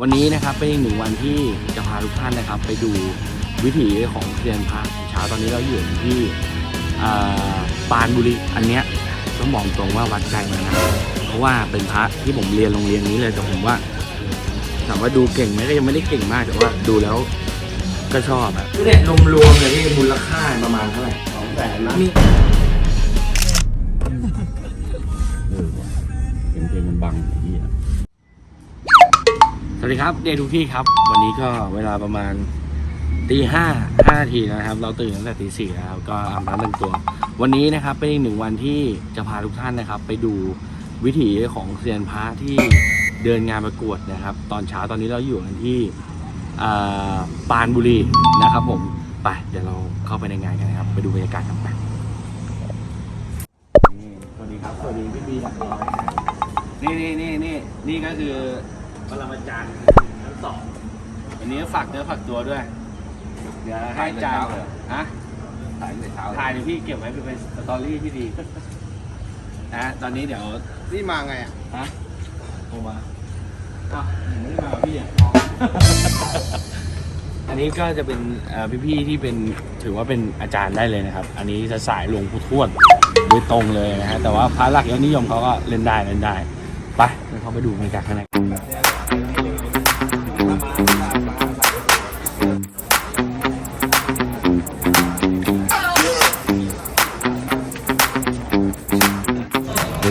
วันนี้นะครับเป็นอีกหนึ่งวันที่จะพาทุกท่านนะครับ ไปดูวิถีของเซียนพระเช้าตอนนี้เราอยู่ที่อ่าปรานบุรีอันเนี้ยต้องบอกตรงว่าวัดใจมานะเพราะว่าเป็นพระที่ผมเรียนโรงเรียนนี้เลยแต่ผมว่าถามว่าดูเก่งไหมก็ยังไม่ได้เก่งมากแต่ว่าดูแล้วก็ชอบอะเนี่ยรวมๆเลยที่มูลค่าประมาณเท่าไหร่สองแสนนะนี่เออว่ะเป็นเพลงมันบังไอ้เหี้ยส วัสดีครับเดย์ทุกที่ครับ วันนี้ก็เวลาประมาณตีห้าห้านาทีแล้วนะครับ เราตื่นตั้งแต่ตีสี่แล้วครับก็อาบน้ำแต่งตัว วันนี้นะครับเป็นอีกหนึ่งวันที่จะพาทุกท่านนะครับ ไปดูวิถีของเซียนพระที่เดินงานประกวดนะครับ ตอนเช้าตอนนี้เราอยู่กันที่อ่าปรานบุรีนะครับผมไปเดี๋ยวเราเข้าไปในงานกันนะครับ ไปดูบรรยากาศกันไปนี่สวัสดีครับสวัสดีพี่บีหลักร้อยนี่นี่นี่นี่นี่ก็คือ ปรมาจารย์ทั้งสองวันนี้ฝากเนื้อฝากตัวด้วย เดี๋ยวให้อาจารย์ฮะถ่ายแต่เช้าถ่ายเดี๋ยวพี่เก็บไว้เป็นสตอรี่ที่ดีนะตอนนี้เดี๋ยวนี่มาไงอะฮะโทรมาอ้าวยังไม่ได้มากับพี่อะอันนี้ก็จะเป็นเอ่อพี่ๆที่เป็นถือว่าเป็นอาจารย์ได้เลยนะครับ อันนี้จะสายหลวงปู่ทวดโดยตรงเลยนะฮะแต่ว่าพระหลักยอดนิยมเขาก็เล่นได้เล่นได้ ไปเดี๋ยวเขาไปดูบรรยากาศข้างในเดี๋ยว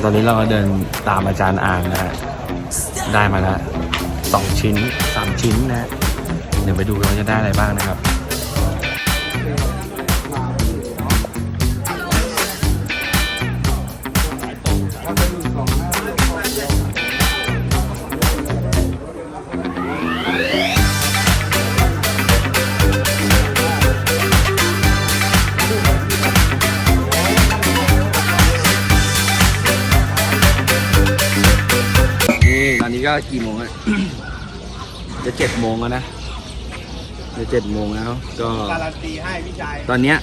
ตอนนี้เราก็เดินตามอาจารย์อ่างนะฮะ ได้มาแล้วสองชิ้นสามชิ้นนะฮะเดี๋ยวไปดูเราจะได้อะไรบ้างนะครับ ก็กี่โมงแล้วจะเจ็ดโมงแล้วนะ จะเจ็ดโมงแล้ว ก็การันตีให้พี่ชายตอนเนี้ย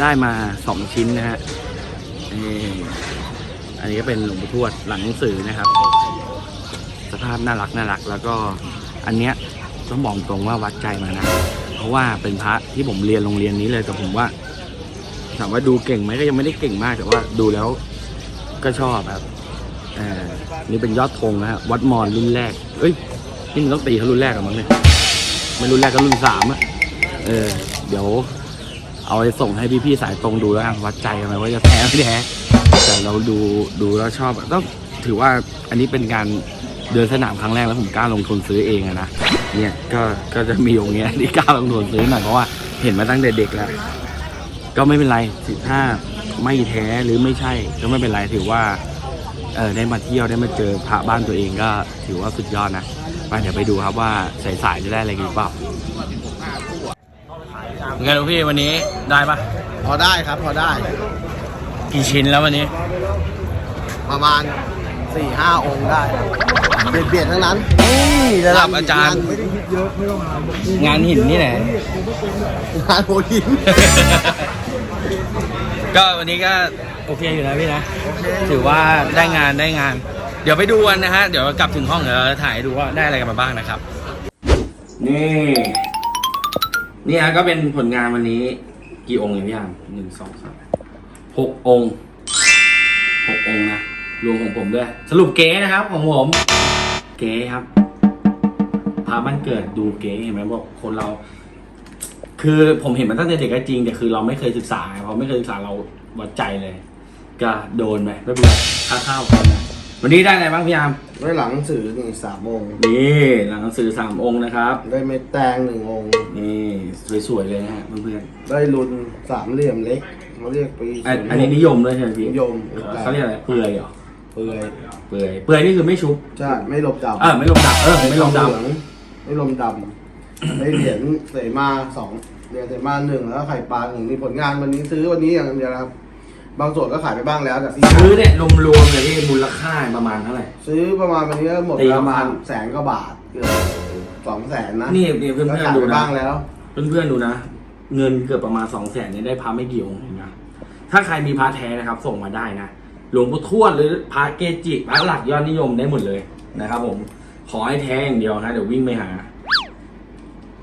ได้มาสองชิ้นนะฮะนี่อันนี้ก็เป็นหลวงปู่ทวดหลังหนังสือนะครับ สภาพน่ารักน่ารัก แล้วก็อันเนี้ยต้องบอกตรงว่าวัดใจมานะ เพราะว่าเป็นพระที่ผมเรียนโรงเรียนนี้เลยแต่ผมว่าถามว่าดูเก่งไหมก็ยังไม่ได้เก่งมากแต่ว่าดูแล้วก็ชอบครับเอ่า นี่เป็นยอดธงนะฮะ วัดมอญรุ่นแรก เอ้ย นี่มันต้องตีเขารุ่นแรกกับมั้งเนี่ยไม่รุ่นแรกก็รุ่นสามอะเออ เดี๋ยว เอาไปส่งให้พี่ๆสายตรงดูแล้วกันวัดใจกันไหมว่าจะแท้ไม่แท้แต่เราดูดูแล้วชอบอะต้องถือว่าอันนี้เป็นการเดินสนามครั้งแรกแล้วผมกล้าลงทุนซื้อเองอะนะ เนี่ย ก็ ก็จะมีองค์เนี้ยที่กล้าลงทุนซื้อหน่อยเพราะว่าเห็นมาตั้งแต่เด็กแล้ว ก็ไม่เป็นไร ถ้าไม่แท้หรือไม่ใช่ ก็ไม่เป็นไรถือว่า เออได้มาเที่ยวได้มาเจอพระบ้านตัวเองก็ถือว่าสุดยอดนะไปเดี๋ยวไปดูครับว่าสายๆจะได้อะไรกันหรือเปล่าไงลูกพี่วันนี้ได้ปะพอได้ครับพอได้ กี่ชิ้นแล้ววันนี้ ประมาณสี่ห้าองค์ได้เบียดเบียดๆทั้งนั้นระดับอาจารย์ไม่ได้คิดเยอะไม่ต้องงานหินนี่ไหนงานโหหิน ก็วันนี้ก็ โอเคอยู่นะพี่นะ ถือว่าได้งานได้งาน เดี๋ยวไปดูกันนะฮะ เดี๋ยวกลับถึงห้องเดี๋ยวเราถ่ายให้ดูว่าได้อะไรกันมาบ้างนะครับ นี่ นี่ฮะก็เป็นผลงานวันนี้ กี่องค์เนี่ยพี่ยามหนึ่งสองสามหกองค์หกองค์นะรวมของผมด้วย สรุปเก๋นะครับของผม เก๋ครับพาบ้านเกิดดูเก๋เห็นไหมบอกคนเรา คือผมเห็นมันตั้งแต่เด็กก็จริงแต่คือเราไม่เคยศึกษาไงพอไม่เคยศึกษาเราวัดใจเลย ก็โดนไปไม่เป็นไรค่าข้าวคนนะวันนี้ได้อะไรบ้างพี่ยามได้หลังหนังสือนี่สามองค์นี่หลังหนังสือสามองค์นะครับได้เม็ดแตงหนึ่งองค์ นี่สวยๆเลยนะฮะเพื่อนได้รุนสามเหลี่ยมเล็กเขาเรียกปีๆอันอันนี้นิยมด้วยใช่ไหมพี่นิยมเขาเรียกอะไรเปลือยเหรอเปื่อยเปลือยเปลือยนี่คือไม่ชุบใช่ไม่หลบดำเออไม่ลงดำเออไม่ลงดเหลืองไม่ลมดำ ได้เหรียญเสมาสองเหรียญเสมาหนึ่งแล้วก็ไข่ปลาหนึ่งมีผลงานวันนี้ซื้อวันนี้อย่างเดียวนะครับ บางส่วนก็ขายไปบ้างแล้วแต่ที่ำซื้อเนี่ยรวมๆเลยพี่มูลค่าประมาณเท่าไหร่ ซื้อประมาณวันนี้ก็หมดตีปประระมามาณณแสนกว่าบาทเกือบสองแสนนะนี่นี่เพื่ก็อนขายๆดูไปนะบ้างแล้ว เพื่อนๆดูนะ เงินเกือบประมาณสองแสนเนี่ยได้พระไม่กี่องค์เห็นไหมถ้าใครมีพระแท้นะครับ ส่งมาได้นะหลวงปู่ทวดหรือพระเกจิพระหลักยอดนิยมได้หมดเลยนะครับ ผม ขอให้แท้อย่างเดียวนะเดี๋ยววิ่งไปหา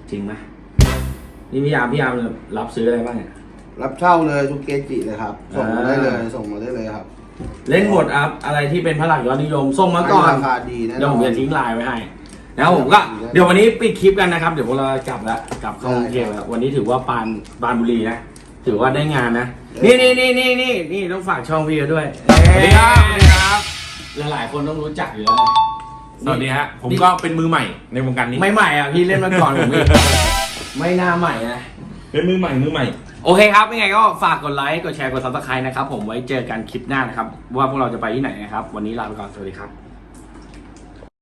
จริงไหมนี่พี่ยามพี่ยามรับซื้ออะไรบ้างเนี่ย รับเช่าเลยทุกเกจิเลยครับ ส่งมาได้เลยอ่าส่งมาได้เลยครับเล่นหมดครับอะไรที่เป็นพระหลักยอดนิยมส่งมาก่อนให้ราคาดีแน่นอนเดี๋ยวผมจะทิ้งไลน์ไว้ให้แล้วผมก็เดี๋ยววันนี้ปิดคลิปกันนะครับ เดี๋ยวพวกเรากลับแล้วกลับเข้ากรุงเทพแล้ววันนี้ถือว่าปานปานบุรีนะถือว่าได้งานนะนี่นี่นี่นี่นี่นี่ต้องฝากช่องพี่เขาด้วยสวัสดีครับสวัสดีครับ หลายๆคนต้องรู้จักอยู่แล้วนะสวัสดีฮะผมก็เป็นมือใหม่ในวงการนี้ไม่ใหม่อะพี่เล่นมาก่อนผมอีกไม่น่าใหม่นะ เป็นมือใหม่มือใหม่ โอเคครับยังไงก็ฝากกดไลค์ กดแชร์ กดซับสไครต์นะครับ ผมไว้เจอกันคลิปหน้านะครับ ว่าพวกเราจะไปที่ไหนนะครับ วันนี้ลาไปก่อน สวัสดีครับ